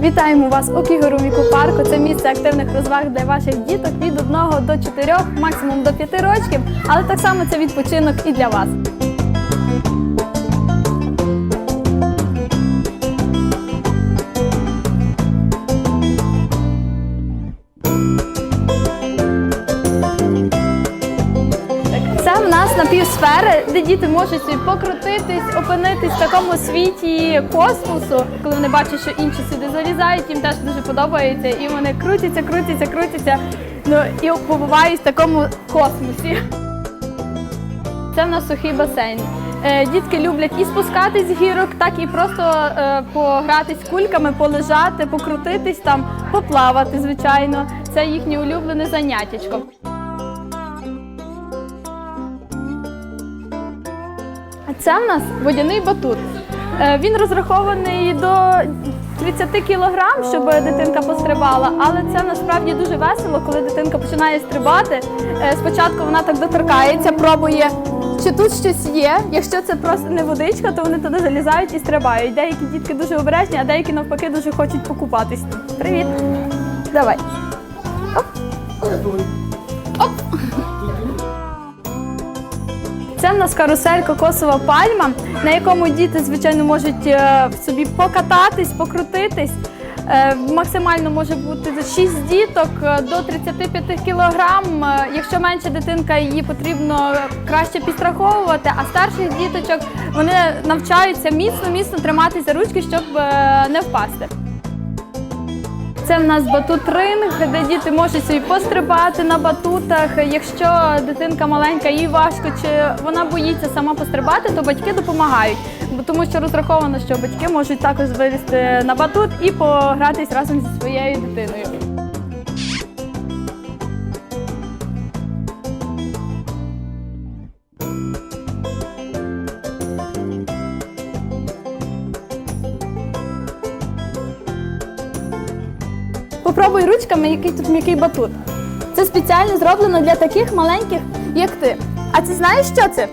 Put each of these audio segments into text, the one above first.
Вітаємо вас у Кігору парку. Це місце активних розваг для ваших діток від 1 до 4, максимум до 5 років, але так само це відпочинок і для вас. Нас напівсфери, де діти можуть собі покрутитись, опинитись в такому світі космосу, коли вони бачать, що інші сюди залізають, їм теж дуже подобається, і вони крутяться, крутяться, крутяться. Ну і побувають в такому космосі. Це в нас сухий басейн. Е, Дітки люблять і спускатись з гірок, так і просто е, погратись кульками, полежати, покрутитись там, поплавати, звичайно. Це їхнє улюблене заняттячко. Це в нас водяний батут. Е, Він розрахований до 30 кілограм, щоб дитинка пострибала, але це насправді дуже весело, коли дитинка починає стрибати. Е, Спочатку вона так доторкається, пробує, чи тут щось є. Якщо це просто не водичка, то вони туди залізають і стрибають. Деякі дітки дуже обережні, а деякі навпаки дуже хочуть покупатись. Привіт! Давай. Це в нас карусель кокосова пальма, на якому діти, звичайно, можуть е, собі покататись, покрутитись. Е, Максимально може бути 6 діток е, до 35 кілограм. Якщо менша дитинка, її потрібно краще підстраховувати, а старших діточок вони навчаються міцно, міцно триматися ручки, щоб не впасти. Це в нас батут-ринг, де діти можуть собі пострибати на батутах. Якщо дитинка маленька, їй важко, чи вона боїться сама пострибати, то батьки допомагають. Тому що розраховано, що батьки можуть також вилізти на батут і погратись разом зі своєю дитиною. Попробуй ручками, який тут м'який батут. Це спеціально зроблено для таких маленьких, як ти. А ти знаєш, що це?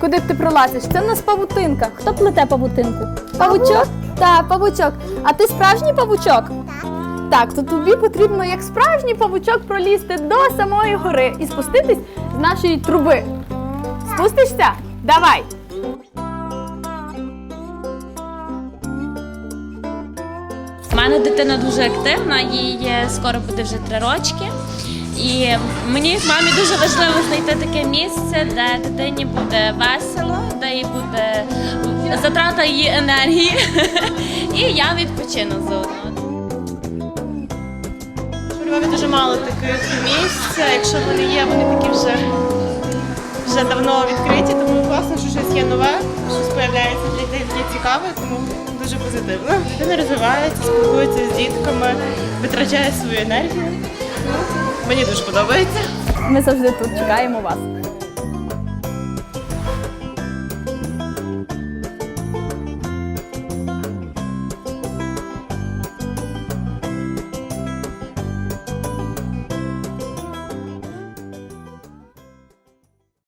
Куди б ти пролазиш? Це в нас павутинка. Хто плете павутинку? Павучок? Так, павучок. А ти справжній павучок? Так, то тобі потрібно, як справжній павучок, пролізти до самої гори і спуститись з нашої труби. Спустишся? Давай! Мене дитина дуже активна, їй скоро буде вже три рочки. І мені, як мамі, дуже важливо знайти таке місце, де дитині буде весело, де їй буде затрата її енергії. І я відпочину заодно. У Львові дуже мало таких місць. Якщо вони є, вони такі вже, вже давно відкриті, тому класно, що щось є нове, щось з'являється для цікаве, тому дуже позитивно. Дитина розвивається, спілкується з дітками, витрачає свою енергію. Мені дуже подобається. Ми завжди тут чекаємо вас.